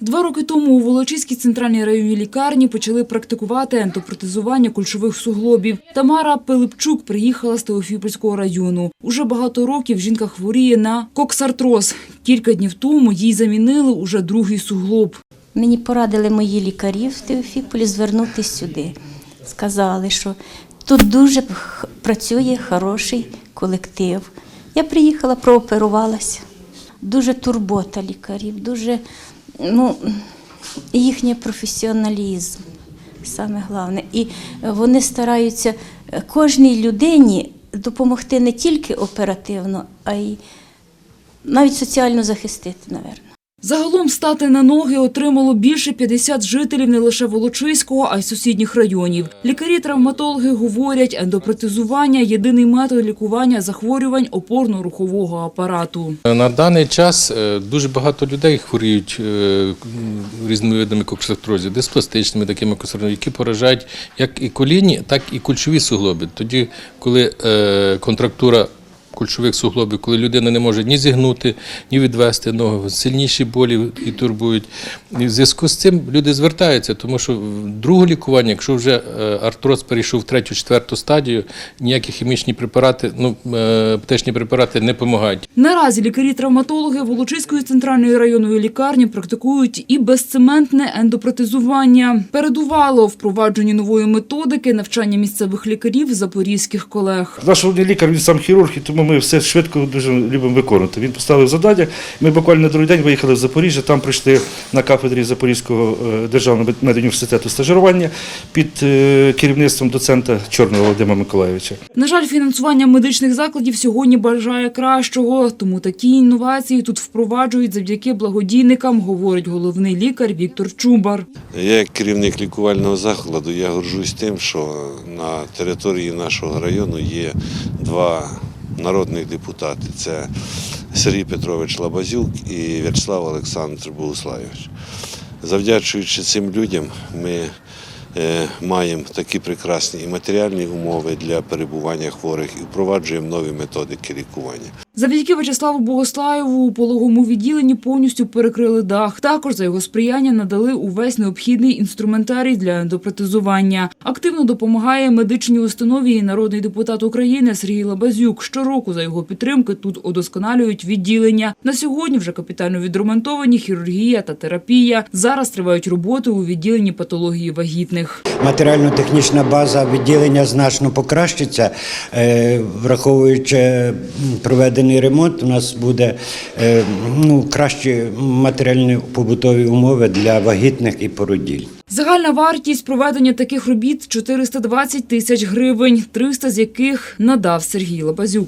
Два роки тому у Волочиській центральній районній лікарні почали практикувати ентопротезування кульшових суглобів. Тамара Пилипчук приїхала з Теофіпольського району. Уже багато років жінка хворіє на коксартроз. Кілька днів тому їй замінили уже другий суглоб. Мені порадили мої лікарі в Теофіполі звернутися сюди. Сказали, що тут дуже працює хороший колектив. Я приїхала, прооперувалася. Дуже турбота лікарів, дуже ну, їхній професіоналізм. Саме головне. І вони стараються кожній людині допомогти не тільки оперативно, а й навіть соціально захистити, напевно. Загалом стати на ноги отримало більше 50 жителів не лише Волочиського, а й сусідніх районів. Лікарі-травматологи говорять, ендопротезування – єдиний метод лікування захворювань опорно-рухового апарату. На даний час е, дуже багато людей хворіють е, різними видами коксартрозів, диспластичними такими коксартрозами, які поражають як і колінні, так і кульшові суглоби. Тоді, коли е, контрактура кульшових суглобів, коли людина не може ні зігнути, ні відвести ногу, сильніші болі і турбують. І в зв'язку з цим люди звертаються, тому що в друге лікування, якщо вже е, артроз перейшов в третю, четверту стадію, ніякі хімічні препарати, ну, е, аптечні препарати не допомагають. Наразі лікарі-травматологи Волочиської центральної районної лікарні практикують і безцементне ендопротезування. Передувало впровадженні нової методики навчання місцевих лікарів запорізьких колег. Наш лікар, він сам хірург, і тому ми все швидко дуже любимо виконувати. Він поставив завдання. Ми буквально на другий день виїхали в Запоріжжя, там прийшли на кафедрі Запорізького е, державного медуніверситету стажирування під е, керівництвом доцента Чорного Володимира Миколайовича. На жаль, фінансування медичних закладів сьогодні бажає кращого, тому такі інновації тут впроваджують завдяки благодійникам, говорить головний лікар Віктор Чубар. Я як керівник лікувального закладу, я горжусь тим, що на території нашого району є два народних депутатів Це Сергій Петрович Лабазюк і В'ячеслав Олександр Богуславович. Завдячуючи цим людям, ми е, маємо такі прекрасні і матеріальні умови для перебування хворих і впроваджуємо нові методики лікування. Завдяки Вячеславу Богослаєву у пологовому відділенні повністю перекрили дах. Також за його сприяння надали увесь необхідний інструментарій для ендопротезування. Активно допомагає медичній установі і народний депутат України Сергій Лабазюк. Щороку за його підтримки тут удосконалюють відділення. На сьогодні вже капітально відремонтовані хірургія та терапія. Зараз тривають роботи у відділенні патології вагітних. Матеріально-технічна база відділення значно покращиться, е, враховуючи м, проведений ремонт, у нас буде е, ну, кращі матеріальні побутові умови для вагітних і породіль. Загальна вартість проведення таких робіт 420 тисяч гривень, 300 з яких надав Сергій Лабазюк.